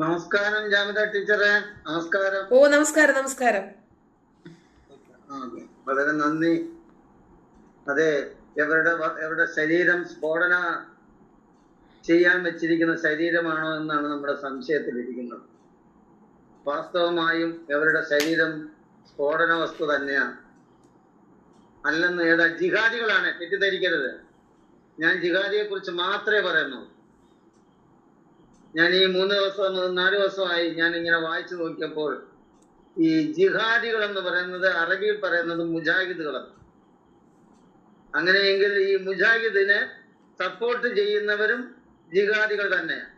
നമസ്കാരം ജാമിത ടീച്ചറെ. നമസ്കാരം. ഓ നമസ്കാരം നമസ്കാരം. വളരെ നന്ദി. അതെ എവരുടെ എവരുടെ ശരീരം സ്ഫോടന ചെയ്യാൻ വെച്ചിരിക്കുന്ന ശരീരമാണോ എന്നാണ് നമ്മുടെ സംശയത്തിലിരിക്കുന്നത്. വാസ്തവമായും എവരുടെ ശരീരം സ്ഫോടന വസ്തു തന്നെയാണ് അല്ലെന്ന് ഏതാ ജിഹാദികളാണ് തെറ്റിദ്ധരിക്കരുത്. ഞാൻ ജിഹാദിയെ കുറിച്ച് മാത്രമേ പറയുന്നുള്ളൂ. ഞാൻ ഈ മൂന്ന് ദിവസം നാല് ദിവസമായി ഞാൻ ഇങ്ങനെ വായിച്ചു നോക്കിയപ്പോൾ ഈ ജിഹാദികൾ എന്ന് പറയുന്നത് അറബിയിൽ പറയുന്നത് മുജാഹിദുകളാണ്. അങ്ങനെയെങ്കിൽ ഈ മുജാഹിദിനെ സപ്പോർട്ട് ചെയ്യുന്നവരും ജിഹാദികൾ തന്നെയാണ്.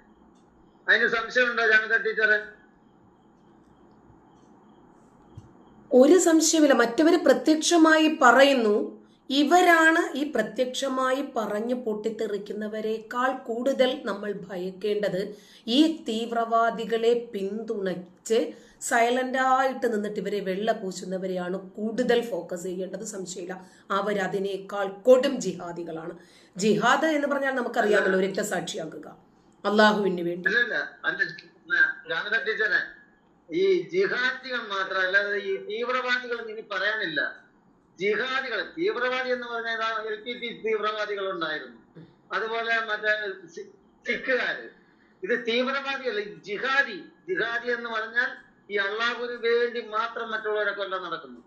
അതിന് സംശയമുണ്ടോ ജാനത ടീച്ചറെ? ഒരു സംശയമില്ല മറ്റവര് പ്രത്യക്ഷമായി പറയുന്നു ഇവരാണ് ഈ പ്രത്യക്ഷമായി പറഞ്ഞു പൊട്ടിത്തെറിക്കുന്നവരെക്കാൾ കൂടുതൽ നമ്മൾ ഭയക്കേണ്ടത്. ഈ തീവ്രവാദികളെ പിന്തുണച്ച് സൈലന്റായിട്ട് നിന്നിട്ട് ഇവരെ വെള്ള പൂശുന്നവരെയാണ് കൂടുതൽ ഫോക്കസ് ചെയ്യേണ്ടത്. സംശയമില്ല. അവരതിനേക്കാൾ കൊടും ജിഹാദികളാണ്. ജിഹാദ് എന്ന് പറഞ്ഞാൽ നമുക്കറിയാമല്ലോ രക്തസാക്ഷിയാക്കുക. അള്ളാഹുവിന് വേണ്ടി. ഈ ജിഹാദികൾ മാത്രമല്ല ഈ തീവ്രവാദികൾ ഇനി പറയാനില്ല. ജിഹാദികൾ തീവ്രവാദി എന്ന് പറഞ്ഞാൽ എൽ പി പി തീവ്രവാദികൾ ഉണ്ടായിരുന്നു അതുപോലെ മറ്റേ സിഖുകാര്. ഇത് തീവ്രവാദിയല്ല ജിഹാദി. ജിഹാദി എന്ന് പറഞ്ഞാൽ ഈ അള്ളാഹുവിന് വേണ്ടി മാത്രം മറ്റുള്ളവരെ കൊല്ലം നടക്കുന്നു.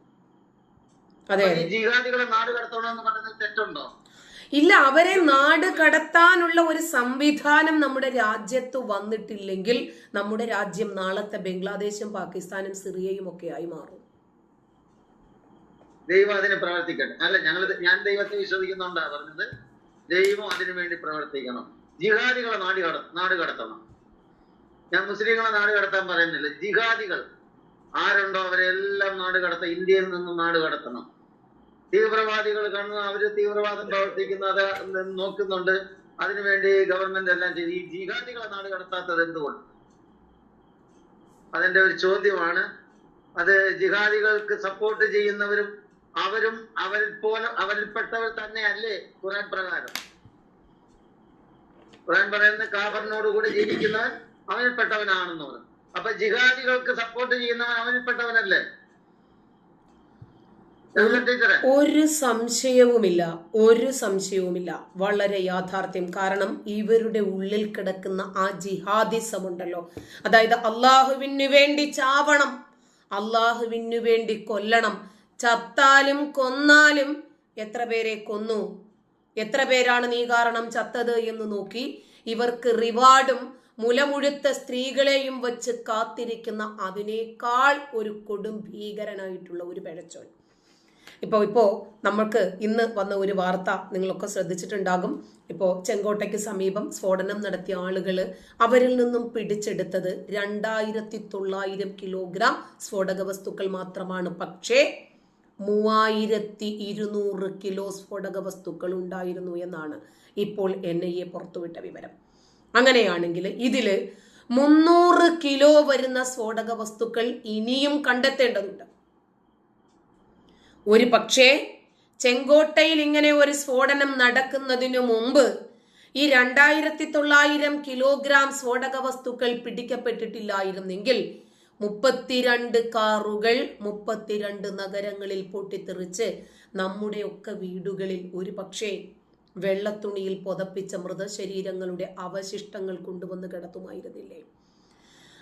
ഈ ജിഹാദികളെ നാട് കടത്തണമെന്ന് പറയുന്നത് തെറ്റുണ്ടോ? ഇല്ല അവരെ നാട് കടത്താനുള്ള ഒരു സംവിധാനം നമ്മുടെ രാജ്യത്ത് വന്നിട്ടില്ലെങ്കിൽ നമ്മുടെ രാജ്യം നാളത്തെ ബംഗ്ലാദേശും പാകിസ്ഥാനും സിറിയയും ഒക്കെ ആയി മാറും. ദൈവം അതിന് പ്രവർത്തിക്കട്ടെ. അല്ല ഞങ്ങൾ ഞാൻ ദൈവത്തെ വിശ്വസിക്കുന്നുണ്ടാ പറഞ്ഞത്. ദൈവം അതിനു വേണ്ടി പ്രവർത്തിക്കണം. ജിഹാദികളെ നാട് കട നാട് കടത്തണം. ഞാൻ മുസ്ലിങ്ങളെ നാട് കടത്താൻ പറയുന്നില്ല. ജിഹാദികൾ ആരുണ്ടോ അവരെല്ലാം നാട് കടത്ത ഇന്ത്യയിൽ നിന്നും നാട് കടത്തണം. തീവ്രവാദികൾ കാണുന്ന അവർ തീവ്രവാദം പ്രവർത്തിക്കുന്നത് നോക്കുന്നുണ്ട്. അതിനുവേണ്ടി ഗവൺമെന്റ് എല്ലാം ചെയ്തു. ഈ ജിഹാദികളെ നാട് കടത്താത്തത് എന്തുകൊണ്ട്? അതിന്റെ ഒരു ചോദ്യമാണ്. അത് ജിഹാദികൾക്ക് സപ്പോർട്ട് ചെയ്യുന്നവരും അവരും അവരിൽ പോലെ അവരിൽപ്പെട്ടവർ തന്നെയല്ലേ ഖുറാൻ പ്രകാരം. ഖുറാൻ പറയുന്ന കാബറിനോട് കൂടി ജീവിക്കുന്നവൻ അവനിൽപ്പെട്ടവനാണെന്ന് പറഞ്ഞു അപ്പൊ ജിഹാദികൾക്ക് സപ്പോർട്ട് ചെയ്യുന്നവൻ അവനിൽപ്പെട്ടവനല്ലേ ഒരു സംശയവുമില്ല ഒരു സംശയവുമില്ല. വളരെ യാഥാർത്ഥ്യം. കാരണം ഇവരുടെ ഉള്ളിൽ കിടക്കുന്ന ആ ജിഹാദിസം ഉണ്ടല്ലോ അതായത് അള്ളാഹുവിനു വേണ്ടി ചാവണം അള്ളാഹുവിനു വേണ്ടി കൊല്ലണം ചത്താലും കൊന്നാലും എത്ര പേരെ കൊന്നു? എത്ര പേരാണ് നീ കാരണം ചത്തത് എന്ന് നോക്കി ഇവർക്ക് റിവാർഡും മുലമുഴുത്ത സ്ത്രീകളെയും വച്ച് കാത്തിരിക്കുന്ന അതിനേക്കാൾ ഒരു കൊടും ഭീകരനായിട്ടുള്ള ഒരു പിഴച്ചോൻ. ഇപ്പോൾ ഇപ്പോൾ നമ്മൾക്ക് ഇന്ന് വന്ന ഒരു വാർത്ത നിങ്ങളൊക്കെ ശ്രദ്ധിച്ചിട്ടുണ്ടാകും. ഇപ്പോൾ ചെങ്കോട്ടയ്ക്ക് സമീപം സ്ഫോടനം നടത്തിയ ആളുകൾ അവരിൽ നിന്നും പിടിച്ചെടുത്തത് രണ്ടായിരത്തി തൊള്ളായിരം കിലോഗ്രാം സ്ഫോടക വസ്തുക്കൾ മാത്രമാണ്. പക്ഷേ മൂവായിരത്തി ഇരുന്നൂറ് കിലോ സ്ഫോടക വസ്തുക്കൾ ഉണ്ടായിരുന്നു എന്നാണ് ഇപ്പോൾ എൻ ഐ എ പുറത്തുവിട്ട വിവരം. അങ്ങനെയാണെങ്കിൽ ഇതിൽ മുന്നൂറ് കിലോ വരുന്ന സ്ഫോടക വസ്തുക്കൾ ഇനിയും കണ്ടെത്തേണ്ടതുണ്ട്. ഒരു പക്ഷേ ചെങ്കോട്ടയിൽ ഇങ്ങനെ ഒരു സ്ഫോടനം നടക്കുന്നതിനു മുമ്പ് ഈ രണ്ടായിരത്തി തൊള്ളായിരം കിലോഗ്രാം സ്ഫോടക വസ്തുക്കൾ പിടിക്കപ്പെട്ടിട്ടില്ലായിരുന്നെങ്കിൽ മുപ്പത്തിരണ്ട് കാറുകൾ മുപ്പത്തിരണ്ട് നഗരങ്ങളിൽ പൊട്ടിത്തെറിച്ച് നമ്മുടെയൊക്കെ വീടുകളിൽ ഒരു പക്ഷേ വെള്ളത്തുണിയിൽ പുതപ്പിച്ച മൃതശരീരങ്ങളുടെ അവശിഷ്ടങ്ങൾ കൊണ്ടുവന്ന് കിടത്തുമായിരുന്നില്ലേ?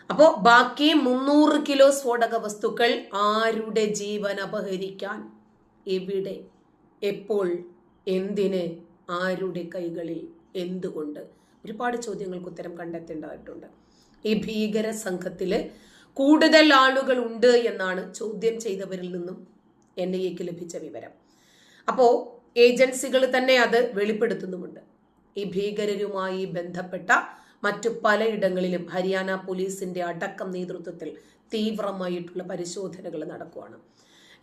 അപ്പോൾ ബാക്കി മുന്നൂറ് കിലോ സ്ഫോടക വസ്തുക്കൾ ആരുടെ ജീവൻ അപഹരിക്കാൻ? എവിടെ? എപ്പോൾ? എന്തിന്? ആരുടെ കൈകളിൽ? എന്തുകൊണ്ട്? ഒരുപാട് ചോദ്യങ്ങൾക്ക് ഉത്തരം കണ്ടെത്തേണ്ടതായിട്ടുണ്ട്. ഈ ഭീകര സംഘത്തിൽ കൂടുതൽ ആളുകൾ ഉണ്ട് എന്നാണ് ചോദ്യം ചെയ്തവരിൽ നിന്നും എൻ ഐ എക്ക് ലഭിച്ച വിവരം. അപ്പോൾ ഏജൻസികൾ തന്നെ അത് വെളിപ്പെടുത്തുന്നുമുണ്ട്. ഈ ഭീകരരുമായി ബന്ധപ്പെട്ട മറ്റു പലയിടങ്ങളിലും ഹരിയാന പോലീസിന്റെ അടക്കം നേതൃത്വത്തിൽ തീവ്രമായിട്ടുള്ള പരിശോധനകൾ നടക്കുകയാണ്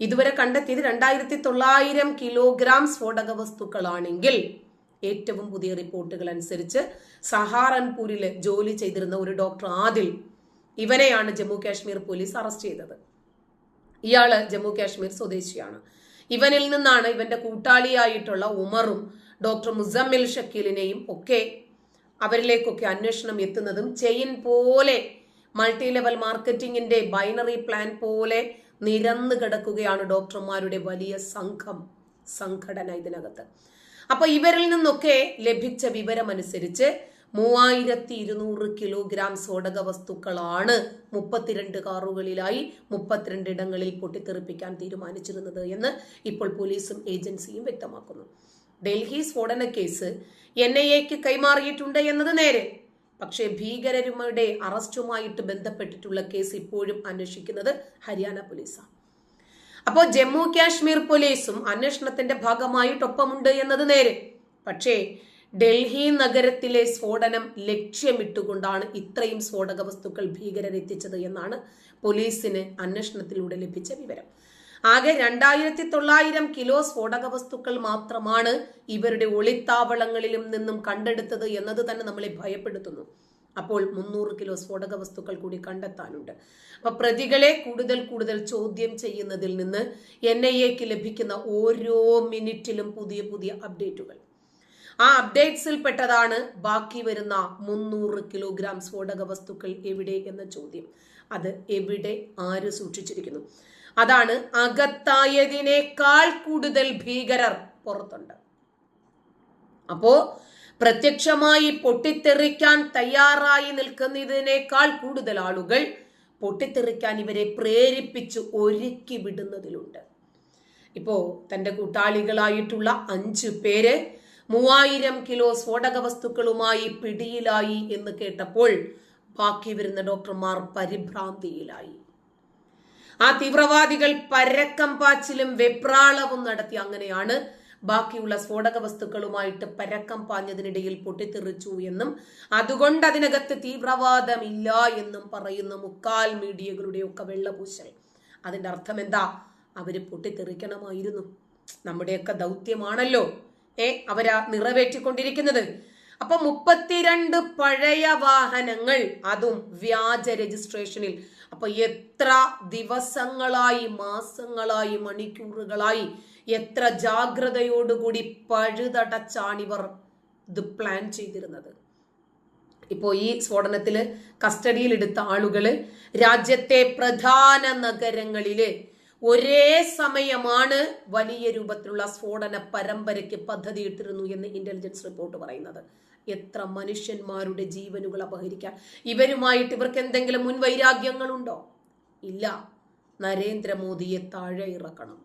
ഇതുവരെ കണ്ടെത്തിയത് രണ്ടായിരത്തി തൊള്ളായിരം കിലോഗ്രാം സ്ഫോടക വസ്തുക്കളാണെങ്കിൽ ഏറ്റവും പുതിയ റിപ്പോർട്ടുകൾ അനുസരിച്ച് സഹാറൻപൂരിൽ ജോലി ചെയ്തിരുന്ന ഒരു ഡോക്ടർ ആദിൽ ഇവനെയാണ് ജമ്മു കാശ്മീർ പോലീസ് അറസ്റ്റ് ചെയ്തത്. ഇയാൾ ജമ്മു കാശ്മീർ സ്വദേശിയാണ്. ഇവനിൽ നിന്നാണ് ഇവന്റെ കൂട്ടാളിയായിട്ടുള്ള ഉമറും ഡോക്ടർ മുസമ്മിൽ ഷക്കീലിനെയും ഒക്കെ അവരിലേക്കൊക്കെ അന്വേഷണം എത്തുന്നതും ചെയിൻ പോലെ മൾട്ടി ലെവൽ മാർക്കറ്റിംഗിന്റെ ബൈനറി പ്ലാൻ പോലെ നിരന്നു കിടക്കുകയാണ് ഡോക്ടർമാരുടെ വലിയ സംഘം സംഘടന ഇതിനകത്ത്. അപ്പൊ ഇവരിൽ നിന്നൊക്കെ ലഭിച്ച വിവരമനുസരിച്ച് മൂവായിരത്തി ഇരുന്നൂറ് കിലോഗ്രാം സ്ഫോടക വസ്തുക്കളാണ് മുപ്പത്തിരണ്ട് കാറുകളിലായി മുപ്പത്തിരണ്ട് ഇടങ്ങളിൽ പൊട്ടിത്തെറിപ്പിക്കാൻ തീരുമാനിച്ചിരുന്നത് എന്ന് ഇപ്പോൾ പോലീസും ഏജൻസിയും വ്യക്തമാക്കുന്നു. ഡൽഹി സ്ഫോടന കേസ് എൻ ഐ എക്ക് കൈമാറിയിട്ടുണ്ട് എന്നത് നേരെ. പക്ഷേ ഭീകരരുടെ അറസ്റ്റുമായിട്ട് ബന്ധപ്പെട്ടിട്ടുള്ള കേസ് ഇപ്പോഴും അന്വേഷിക്കുന്നത് ഹരിയാന പോലീസാണ്. അപ്പോൾ ജമ്മു കാശ്മീർ പോലീസും അന്വേഷണത്തിന്റെ ഭാഗമായിട്ടൊപ്പമുണ്ട് എന്നത് നേരെ. പക്ഷേ ഡൽഹി നഗരത്തിലെ സ്ഫോടനം ലക്ഷ്യമിട്ടുകൊണ്ടാണ് ഇത്രയും സ്ഫോടക വസ്തുക്കൾ ഭീകരരെത്തിച്ചത് എന്നാണ് പോലീസിന് അന്വേഷണത്തിലൂടെ ലഭിച്ച വിവരം. ആകെ രണ്ടായിരത്തി തൊള്ളായിരം കിലോ സ്ഫോടക വസ്തുക്കൾ മാത്രമാണ് ഇവരുടെ ഒളിത്താവളങ്ങളിലും നിന്നും കണ്ടെടുത്തത് എന്നത് തന്നെ നമ്മളെ ഭയപ്പെടുത്തുന്നു. അപ്പോൾ മുന്നൂറ് കിലോ സ്ഫോടക വസ്തുക്കൾ കൂടി കണ്ടെത്താനുണ്ട്. അപ്പൊ പ്രതികളെ കൂടുതൽ കൂടുതൽ ചോദ്യം ചെയ്യുന്നതിൽ നിന്ന് എൻ ഐ എക്ക് ലഭിക്കുന്ന ഓരോ മിനിറ്റിലും പുതിയ പുതിയ അപ്ഡേറ്റുകൾ. ആ അപ്ഡേറ്റ്സിൽ പെട്ടതാണ് ബാക്കി വരുന്ന മുന്നൂറ് കിലോഗ്രാം സ്ഫോടക വസ്തുക്കൾ എവിടെ എന്ന ചോദ്യം. അത് എവിടെ ആര് സൂക്ഷിച്ചിരിക്കുന്നു? അതാണ് അകത്തായതിനേക്കാൾ കൂടുതൽ ഭീകരർ പുറത്തുണ്ട്. അപ്പോ പ്രത്യക്ഷമായി പൊട്ടിത്തെറിക്കാൻ തയ്യാറായി നിൽക്കുന്നതിനേക്കാൾ കൂടുതൽ ആളുകൾ പൊട്ടിത്തെറിക്കാൻ ഇവരെ പ്രേരിപ്പിച്ച് ഒരുക്കി വിടുന്നതിലുണ്ട്. ഇപ്പോ തന്റെ കൂട്ടാളികളായിട്ടുള്ള അഞ്ചു പേര് മൂവായിരം കിലോ സ്ഫോടക വസ്തുക്കളുമായി പിടിയിലായി എന്ന് കേട്ടപ്പോൾ ബാക്കി വരുന്ന ഡോക്ടർമാർ പരിഭ്രാന്തിയിലായി. ആ തീവ്രവാദികൾ പരക്കം പാച്ചിലും വെപ്രാളവും നടത്തി അങ്ങനെയാണ് ബാക്കിയുള്ള സ്ഫോടക വസ്തുക്കളുമായിട്ട് പരക്കം പാഞ്ഞതിനിടയിൽ പൊട്ടിത്തെറിച്ചു എന്നും അതുകൊണ്ട് അതിനകത്ത് തീവ്രവാദമില്ല എന്നും പറയുന്ന മുക്കാൽ മീഡിയകളുടെ ഒക്കെ വെള്ളപൂശൽ. അതിന്റെ അർത്ഥം എന്താ അവർ പൊട്ടിത്തെറിക്കണമായിരുന്നു. നമ്മുടെയൊക്കെ ദൗത്യമാണല്ലോ. ഏ അവരാ നിറവേറ്റിക്കൊണ്ടിരിക്കുന്നത്. അപ്പൊ മുപ്പത്തിരണ്ട് പഴയ വാഹനങ്ങൾ അതും വ്യാജ രജിസ്ട്രേഷനിൽ. അപ്പൊ എത്ര ദിവസങ്ങളായി മാസങ്ങളായി മണിക്കൂറുകളായി എത്ര ജാഗ്രതയോടുകൂടി പഴുതടച്ചാണിവർ ഇത് പ്ലാൻ ചെയ്തിരുന്നത്. ഇപ്പോ ഈ സ്ഫോടനത്തിൽ കസ്റ്റഡിയിലെടുത്ത ആളുകൾ രാജ്യത്തെ പ്രധാന നഗരങ്ങളിൽ ഒരേ സമയമാണ് വലിയ രൂപത്തിലുള്ള സ്ഫോടന പരമ്പരയ്ക്ക് പദ്ധതിയിട്ടിരുന്നു എന്ന് ഇന്റലിജൻസ് റിപ്പോർട്ട് പറയുന്നത്. എത്ര മനുഷ്യന്മാരുടെ ജീവനുകൾ അപഹരിക്കാൻ. ഇവരുമായിട്ട് ഇവർക്ക് എന്തെങ്കിലും മുൻവൈരാഗ്യങ്ങളുണ്ടോ? ഇല്ല. നരേന്ദ്രമോദിയെ താഴെ ഇറക്കണം.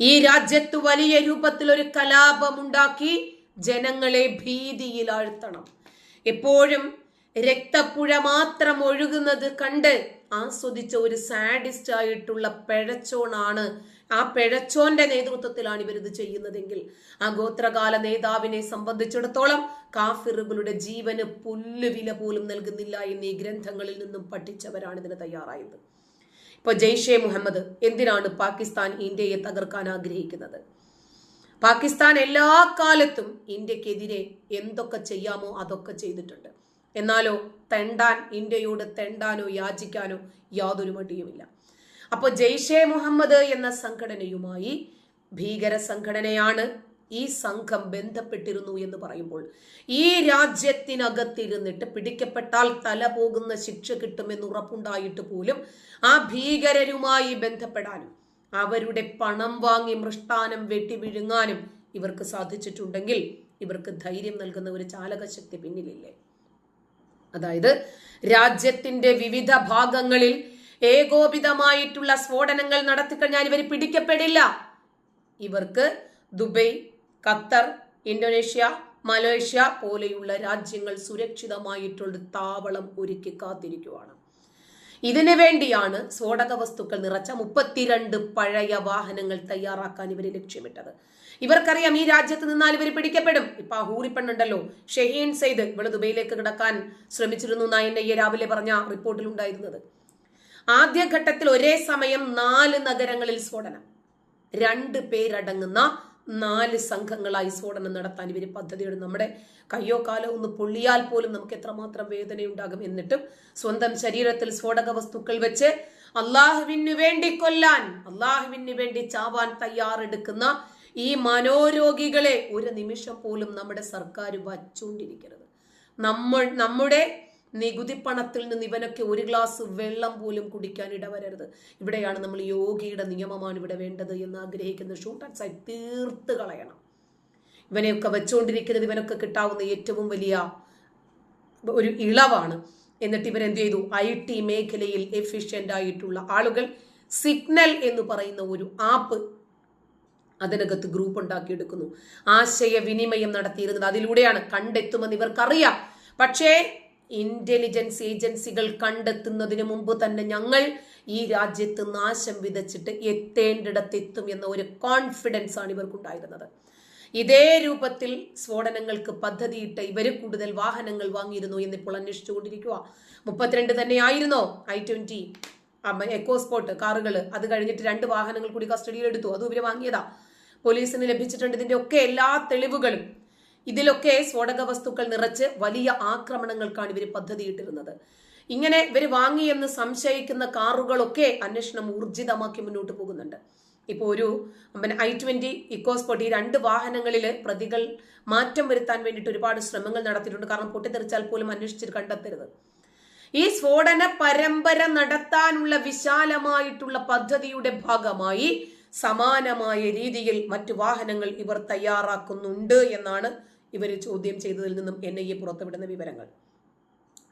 ഈ രാജ്യത്ത് വലിയ രൂപത്തിൽ ഒരു കലാപമുണ്ടാക്കി ജനങ്ങളെ ഭീതിയിൽ ആഴ്ത്തണം എപ്പോഴും രക്തപ്പുഴ മാത്രം ഒഴുകുന്നത് കണ്ട് ആസ്വദിച്ച ഒരു സാഡിസ്റ്റ് ആയിട്ടുള്ള പിഴച്ചോണാണ്. ആ പിഴച്ചോന്റെ നേതൃത്വത്തിലാണ് ഇവരിത് ചെയ്യുന്നതെങ്കിൽ. ആ ഗോത്രകാല നേതാവിനെ സംബന്ധിച്ചിടത്തോളം കാഫിറുകളുടെ ജീവന് പുല്ലുവില പോലും നൽകുന്നില്ല എന്ന് ഗ്രന്ഥങ്ങളിൽ നിന്നും പഠിച്ചവരാണ് ഇതിന് തയ്യാറായത്. ഇപ്പൊ ജെയ്ഷെ മുഹമ്മദ് എന്തിനാണ് പാകിസ്ഥാൻ ഇന്ത്യയെ തകർക്കാൻ ആഗ്രഹിക്കുന്നത്? പാകിസ്ഥാൻ എല്ലാ കാലത്തും ഇന്ത്യക്കെതിരെ എന്തൊക്കെ ചെയ്യാമോ അതൊക്കെ ചെയ്തിട്ടുണ്ട്. എന്നാലോ തെണ്ടാൻ ഇന്ത്യയോട് തെണ്ടാനോ യാചിക്കാനോ യാതൊരു മടിയുമില്ല. അപ്പോൾ ജെയ്ഷെ മുഹമ്മദ് എന്ന സംഘടനയുമായി ഭീകര സംഘടനയാണ് ഈ സംഘം ബന്ധപ്പെട്ടിരുന്നു എന്ന് പറയുമ്പോൾ ഈ രാജ്യത്തിനകത്തിരുന്നിട്ട് പിടിക്കപ്പെട്ടാൽ തല പോകുന്ന ശിക്ഷ കിട്ടുമെന്ന് ഉറപ്പുണ്ടായിട്ട് പോലും ആ ഭീകരരുമായി ബന്ധപ്പെടാനും അവരുടെ പണം വാങ്ങി മൃഷ്ടാനം വെട്ടി വിഴുങ്ങാനും ഇവർക്ക് സാധിച്ചിട്ടുണ്ടെങ്കിൽ ഇവർക്ക് ധൈര്യം നൽകുന്ന ഒരു ചാലകശക്തി പിന്നിലില്ലേ? അതായത് രാജ്യത്തിന്റെ വിവിധ ഭാഗങ്ങളിൽ ഏകോപിതമായിട്ടുള്ള സ്ഫോടനങ്ങൾ നടത്തിക്കഴിഞ്ഞാൽ ഇവർ പിടിക്കപ്പെടില്ല. ഇവർക്ക് ദുബൈ ഖത്തർ ഇന്തോനേഷ്യ മലേഷ്യ പോലെയുള്ള രാജ്യങ്ങൾ സുരക്ഷിതമായിട്ടുള്ള താവളം ഒരുക്കി കാത്തിരിക്കുവാണ്. ഇതിനു വേണ്ടിയാണ് സ്ഫോടക വസ്തുക്കൾ നിറച്ച മുപ്പത്തിരണ്ട് പഴയ വാഹനങ്ങൾ തയ്യാറാക്കാൻ ഇവർ ലക്ഷ്യമിട്ടത്. ഇവർക്കറിയാം ഈ രാജ്യത്ത് നിന്നാൽ ഇവർ പിടിക്കപ്പെടും. ഇപ്പൊ ആ ഹൂറിപ്പെണ്ണുണ്ടല്ലോ. ഷെഹീൻ സെയ്ദ് ഇവൾ ദുബൈയിലേക്ക് കിടക്കാൻ ശ്രമിച്ചിരുന്നു നായന്റെ ഈ രാവിലെ പറഞ്ഞ റിപ്പോർട്ടിൽ ഉണ്ടായിരുന്നത്. ആദ്യഘട്ടത്തിൽ ഒരേ സമയം നാല് നഗരങ്ങളിൽ സ്ഫോടനം. രണ്ട് പേരടങ്ങുന്ന നാല് സംഘങ്ങളായി സ്ഫോടനം നടത്താൻ ഇവർ പദ്ധതിയുടെ. നമ്മുടെ കയ്യോ കാലോ ഒന്ന് പൊള്ളിയാൽ പോലും നമുക്ക് എത്രമാത്രം വേദനയുണ്ടാകും എന്നിട്ടും സ്വന്തം ശരീരത്തിൽ സ്ഫോടക വസ്തുക്കൾ വെച്ച് അള്ളാഹുവിന് വേണ്ടി കൊല്ലാൻ അള്ളാഹുവിന് വേണ്ടി ചാവാൻ തയ്യാറെടുക്കുന്ന ഈ മനോരോഗികളെ ഒരു നിമിഷം പോലും നമ്മുടെ സർക്കാർ വച്ചുകൊണ്ടിരിക്കരുത്. നമ്മൾ നമ്മുടെ നികുതി പണത്തിൽ നിന്ന് ഇവനൊക്കെ ഒരു ഗ്ലാസ് വെള്ളം പോലും കുടിക്കാൻ ഇടവരരുത്. ഇവിടെയാണ് നമ്മൾ യോഗിയുടെ നിയമമാണ് ഇവിടെ വേണ്ടത് എന്ന് ആഗ്രഹിക്കുന്ന ഷൂട്ട് ആൻഡ് സൈഡ് തീർത്ത് കളയണം. ഇവനെയൊക്കെ വെച്ചുകൊണ്ടിരിക്കുന്നത് ഇവനൊക്കെ കിട്ടാവുന്ന ഏറ്റവും വലിയ ഒരു ഇളവാണ്. എന്നിട്ട് ഇവരെന്ത് ചെയ്തു? ഐ ടി മേഖലയിൽ എഫിഷ്യന്റ് ആയിട്ടുള്ള ആളുകൾ സിഗ്നൽ എന്ന് പറയുന്ന ഒരു ആപ്പ് അതിനകത്ത് ഗ്രൂപ്പ് ഉണ്ടാക്കിയെടുക്കുന്നു. ആശയവിനിമയം നടത്തിയിരുന്നത് അതിലൂടെയാണ് കണ്ടെത്തുമെന്ന് ഇവർക്കറിയാം. പക്ഷേ ഇന്റലിജൻസ് ഏജൻസികൾ കണ്ടെത്തുന്നതിന് മുമ്പ് തന്നെ ഞങ്ങൾ ഈ രാജ്യത്ത് നാശം വിതച്ചിട്ട് എത്തേണ്ടിടത്തെത്തും എന്ന ഒരു കോൺഫിഡൻസ് ആണ് ഇവർക്കുണ്ടായിരുന്നത്. ഇതേ രൂപത്തിൽ സ്ഫോടനങ്ങൾക്ക് പദ്ധതിയിട്ട് ഇവർ കൂടുതൽ വാഹനങ്ങൾ വാങ്ങിയിരുന്നു എന്നിപ്പോൾ അന്വേഷിച്ചുകൊണ്ടിരിക്കുക മുപ്പത്തിരണ്ട് തന്നെ ആയിരുന്നോ? ഐ ട്വന്റി എക്കോ സ്പോട്ട് കാറുകൾ അത് കഴിഞ്ഞിട്ട് രണ്ട് വാഹനങ്ങൾ കൂടി കസ്റ്റഡിയിൽ എടുത്തു അതും ഇവർ വാങ്ങിയതാ. പോലീസിന് ലഭിച്ചിട്ടുണ്ട്. ഇതിന്റെ ഒക്കെ എല്ലാ തെളിവുകളും. ഇതിലൊക്കെ സ്ഫോടക വസ്തുക്കൾ നിറച്ച് വലിയ ആക്രമണങ്ങൾക്കാണ് ഇവർ പദ്ധതിയിട്ടിരുന്നത്. ഇങ്ങനെ ഇവർ വാങ്ങിയെന്ന് സംശയിക്കുന്ന കാറുകളൊക്കെ അന്വേഷണം ഊർജിതമാക്കി മുന്നോട്ട് പോകുന്നുണ്ട്. ഇപ്പോൾ ഒരു പിന്നെ ഐ ട്വന്റി ഇക്കോസ്പോട്ട് ഈ രണ്ട് വാഹനങ്ങളിൽ പ്രതികൾ മാറ്റം വരുത്താൻ വേണ്ടിയിട്ട് ഒരുപാട് ശ്രമങ്ങൾ നടത്തിയിട്ടുണ്ട്. കാരണം പൊട്ടിത്തെറിച്ചാൽ പോലും അന്വേഷിച്ചിട്ട് കണ്ടെത്തരുത്. ഈ സ്ഫോടന പരമ്പര നടത്താനുള്ള വിശാലമായിട്ടുള്ള പദ്ധതിയുടെ ഭാഗമായി സമാനമായ രീതിയിൽ മറ്റു വാഹനങ്ങൾ ഇവർ തയ്യാറാക്കുന്നുണ്ട് എന്നാണ് ഇവർ ചോദ്യം ചെയ്തതിൽ നിന്നും എൻ ഐ എ പുറത്തുവിടുന്ന വിവരങ്ങൾ.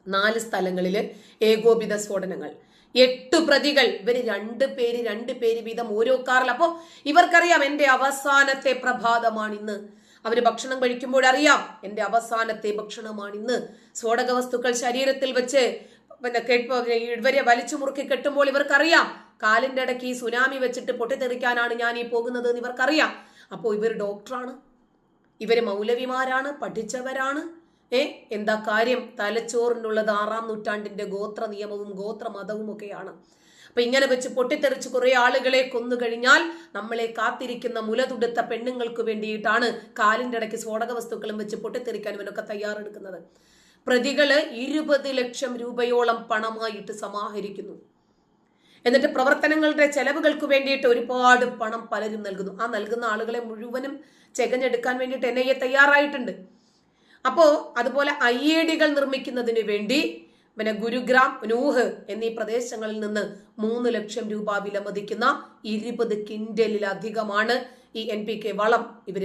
നാല് സ്ഥലങ്ങളിൽ ഏകോപിത സ്ഫോടനങ്ങൾ. എട്ട് പ്രതികൾ ഇവർ രണ്ട് പേര് രണ്ട് പേര് വീതം ഓരോ കാറിൽ അപ്പോൾ ഇവർക്കറിയാം എന്റെ അവസാനത്തെ പ്രഭാതമാണ് ഇന്ന്. അവർ ഭക്ഷണം കഴിക്കുമ്പോൾ അറിയാം എന്റെ അവസാനത്തെ ഭക്ഷണമാണ് ഇന്ന്. സ്ഫോടക വസ്തുക്കൾ ശരീരത്തിൽ വെച്ച് പിന്നെ കെട്ട് ഇവരെ വലിച്ചു മുറുക്കി കെട്ടുമ്പോൾ ഇവർക്കറിയാം കാലിന്റെ ഇടയ്ക്ക് ഈ സുനാമി വെച്ചിട്ട് പൊട്ടിത്തെറിക്കാനാണ് ഞാൻ ഈ പോകുന്നത് എന്ന് ഇവർക്കറിയാം. അപ്പോൾ ഇവർ ഡോക്ടറാണ്. ഇവർ മൗലവിമാരാണ് പഠിച്ചവരാണ്. ഏ എന്താ കാര്യം? തലച്ചോറിനുള്ളത് ആറാം നൂറ്റാണ്ടിന്റെ ഗോത്ര നിയമവും ഗോത്ര മതവും ഒക്കെയാണ്. അപ്പൊ ഇങ്ങനെ വെച്ച് പൊട്ടിത്തെറിച്ച് കുറെ ആളുകളെ കൊന്നു കഴിഞ്ഞാൽ നമ്മളെ കാത്തിരിക്കുന്ന മുലതുടുത്ത പെണ്ണുങ്ങൾക്ക് വേണ്ടിയിട്ടാണ് കാലിന്റെ ഇടയ്ക്ക് സ്ഫോടക വസ്തുക്കളും വെച്ച് പൊട്ടിത്തെറിക്കാൻ ഇവനൊക്കെ തയ്യാറെടുക്കുന്നത്. പ്രതികൾ ഇരുപത് ലക്ഷം രൂപയോളം പണമായിട്ട് സമാഹരിക്കുന്നു. എന്നിട്ട് പ്രവർത്തനങ്ങളുടെ ചെലവുകൾക്ക് വേണ്ടിയിട്ട് ഒരുപാട് പണം പലരും നൽകുന്നു. ആ നൽകുന്ന ആളുകളെ മുഴുവനും ചെകഞ്ഞെടുക്കാൻ വേണ്ടിയിട്ട് എൻ ഐ എ തയ്യാറായിട്ടുണ്ട്. അപ്പോ അതുപോലെ ഐ എ ഡികൾ നിർമ്മിക്കുന്നതിന് വേണ്ടി പിന്നെ ഗുരുഗ്രാം നൂഹ് എന്നീ പ്രദേശങ്ങളിൽ നിന്ന് മൂന്ന് ലക്ഷം രൂപ വിലമതിക്കുന്ന ഇരുപത് കിൻഡലിലധികമാണ് ഈ എൻ പി കെ വളം. ഇവർ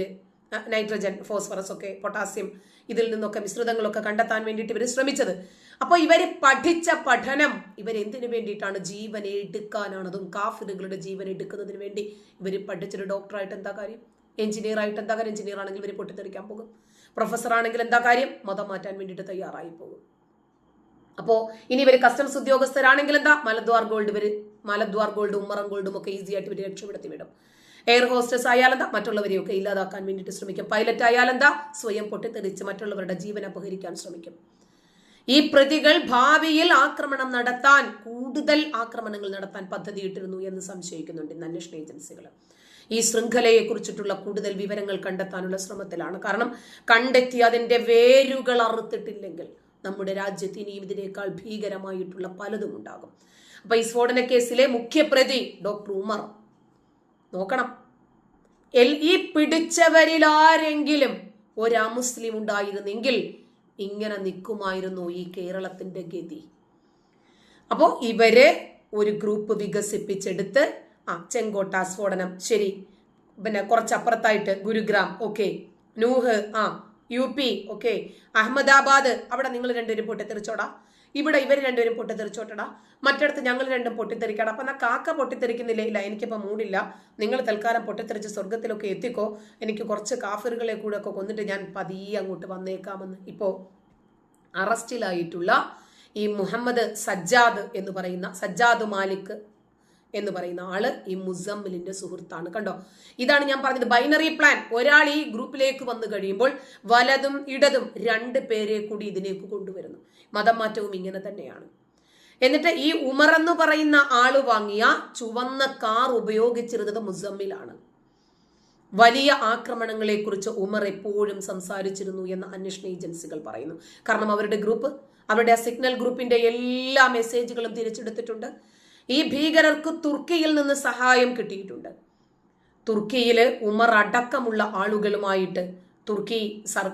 നൈട്രജൻ ഫോസ്ഫറസ് ഒക്കെ പൊട്ടാസ്യം ഇതിൽ നിന്നൊക്കെ മിശ്രിതങ്ങളൊക്കെ കണ്ടെത്താൻ വേണ്ടിയിട്ട് ഇവർ ശ്രമിച്ചത്. അപ്പോൾ ഇവർ പഠിച്ച പഠനം ഇവരെന്തിനു വേണ്ടിയിട്ടാണ് ജീവൻ എടുക്കാനാണ് അതും കാഫിറുകളുടെ ജീവൻ എടുക്കുന്നതിന് വേണ്ടി ഇവർ പഠിച്ചൊരു ഡോക്ടറായിട്ട് എന്താ കാര്യം? എഞ്ചിനീയർ ആയിട്ട് എന്താ കാര്യം? എഞ്ചിനീയർ ആണെങ്കിൽ ഇവർ പൊട്ടിത്തെറിക്കാൻ പോകും. പ്രൊഫസർ ആണെങ്കിൽ എന്താ കാര്യം? മതം മാറ്റാൻ വേണ്ടിയിട്ട് തയ്യാറായി പോകും. അപ്പോ ഇനി ഇവർ കസ്റ്റംസ് ഉദ്യോഗസ്ഥരാണെങ്കിൽ എന്താ? മലദ്വാർ ഗോൾഡ് ഇവർ മലദ്വാർ ഗോൾഡും ഉമ്മറം ഗോൾഡും ഒക്കെ ഈസി ആയിട്ട് ഇവർ രക്ഷപ്പെടുത്തി വിടും. എയർ ഹോസ്റ്റസ് ആയാലെന്താ മറ്റുള്ളവരെയൊക്കെ ഇല്ലാതാക്കാൻ വേണ്ടിയിട്ട് ശ്രമിക്കും. പൈലറ്റ് ആയാലെന്താ സ്വയം പൊട്ടിത്തെറിച്ച് മറ്റുള്ളവരുടെ ജീവൻ അപഹരിക്കാൻ ശ്രമിക്കും. ഈ പ്രതികൾ ഭാവിയിൽ ആക്രമണം നടത്താൻ കൂടുതൽ ആക്രമണങ്ങൾ നടത്താൻ പദ്ധതിയിട്ടിരുന്നു എന്ന് സംശയിക്കുന്നുണ്ട് ഇന്ന് അന്വേഷണ ഏജൻസികൾ ഈ ശൃംഖലയെ കുറിച്ചിട്ടുള്ള കൂടുതൽ വിവരങ്ങൾ കണ്ടെത്താനുള്ള ശ്രമത്തിലാണ്. കാരണം കണ്ടെത്തി അതിന്റെ വേരുകൾ അറുത്തിട്ടില്ലെങ്കിൽ നമ്മുടെ രാജ്യത്ത് ഇനിയും ഇതിനേക്കാൾ ഭീകരമായിട്ടുള്ള പലതും ഉണ്ടാകും. അപ്പൊ ഈ സ്ഫോടന കേസിലെ മുഖ്യപ്രതി ഡോക്ടർ ഉമർ നോക്കണം. ഈ പിടിച്ചവരിൽ ആരെങ്കിലും ഒരു മുസ്ലിം ഉണ്ടായിരുന്നെങ്കിൽ ഇങ്ങനെ നിൽക്കുമായിരുന്നു ഈ കേരളത്തിന്റെ ഗതി. അപ്പോൾ ഇവർ ഒരു ഗ്രൂപ്പ് വികസിപ്പിച്ചെടുത്ത് ആ ചെങ്കോട്ട സ്ഫോടനം ശരി പിന്നെ കുറച്ചപ്പുറത്തായിട്ട് ഗുരുഗ്രാം ഓക്കെ നൂഹ് ആ യു പി ഓക്കെ അഹമ്മദാബാദ് അവിടെ നിങ്ങൾ രണ്ടുപേരും പൊട്ടിത്തെറിച്ചോടാ ഇവിടെ ഇവർ രണ്ടുപേരും പൊട്ടിത്തെറിച്ചോട്ടടാ. മറ്റിടത്ത് ഞങ്ങൾ രണ്ടും പൊട്ടിത്തെറിക്കണം. അപ്പൊ എന്നാ കാക്ക പൊട്ടിത്തെറിക്കുന്നില്ല ഇല്ല എനിക്കിപ്പോ മൂടില്ല. നിങ്ങൾ തൽക്കാലം പൊട്ടിത്തെറിച്ച് സ്വർഗത്തിലൊക്കെ എത്തിക്കോ. എനിക്ക് കുറച്ച് കാഫറുകളെ കൂടെ ഒക്കെ കൊന്നിട്ട് ഞാൻ പതിയെ അങ്ങോട്ട് വന്നേക്കാമെന്ന് ഇപ്പോ അറസ്റ്റിലായിട്ടുള്ള ഈ മുഹമ്മദ് സജ്ജാദ് എന്ന് പറയുന്ന സജ്ജാദ് മാലിക് എന്ന് പറയുന്ന ആൾ ഈ മുസമ്മിലിന്റെ സുഹൃത്താണ്. കണ്ടോ? ഇതാണ് ഞാൻ പറഞ്ഞത് ബൈനറി പ്ലാൻ ഒരാൾ ഈ ഗ്രൂപ്പിലേക്ക് വന്നു കഴിയുമ്പോൾ വലതും ഇടതും രണ്ട് പേരെ കൂടി ഇതിലേക്ക് കൊണ്ടുവരുന്നു. മതം മാറ്റവും ഇങ്ങനെ തന്നെയാണ്. എന്നിട്ട് ഈ ഉമർ എന്ന് പറയുന്ന ആൾ വാങ്ങിയ ചുവന്ന കാർ ഉപയോഗിച്ചിരുന്നത് മുസമ്മിലാണ്. വലിയ ആക്രമണങ്ങളെക്കുറിച്ച് ഉമർ എപ്പോഴും സംസാരിച്ചിരുന്നു എന്ന് അന്വേഷണ ഏജൻസികൾ പറയുന്നു. കാരണം അവരുടെ ഗ്രൂപ്പ് അവരുടെ ആ സിഗ്നൽ ഗ്രൂപ്പിന്റെ എല്ലാ മെസ്സേജുകളും തിരിച്ചെടുത്തിട്ടുണ്ട്. ഈ ഭീകരർക്ക് തുർക്കിയിൽ നിന്ന് സഹായം കിട്ടിയിട്ടുണ്ട്. തുർക്കിയിലെ ഉമർ അടക്കമുള്ള ആളുകളുമായിട്ട് തുർക്കി സർ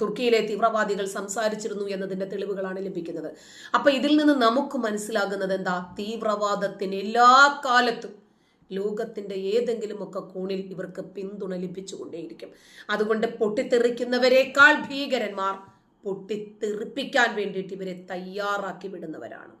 തുർക്കിയിലെ തീവ്രവാദികൾ സംസാരിച്ചിരുന്നു എന്നതിന്റെ തെളിവുകളാണ് ലഭിക്കുന്നത്. അപ്പൊ ഇതിൽ നിന്ന് നമുക്ക് മനസ്സിലാകുന്നത് എന്താ? തീവ്രവാദത്തിന് എല്ലാ കാലത്തും ലോകത്തിന്റെ ഏതെങ്കിലും ഏതെങ്കിലുമൊക്കെ കോണിൽ ഇവർക്ക് പിന്തുണ ലഭിച്ചുകൊണ്ടേയിരിക്കും. അതുകൊണ്ട് പൊട്ടിത്തെറിക്കുന്നവരെക്കാൾ ഭീകരന്മാർ പൊട്ടിത്തെറിപ്പിക്കാൻ വേണ്ടിയിട്ട് ഇവരെ തയ്യാറാക്കി വിടുന്നവരാണ്.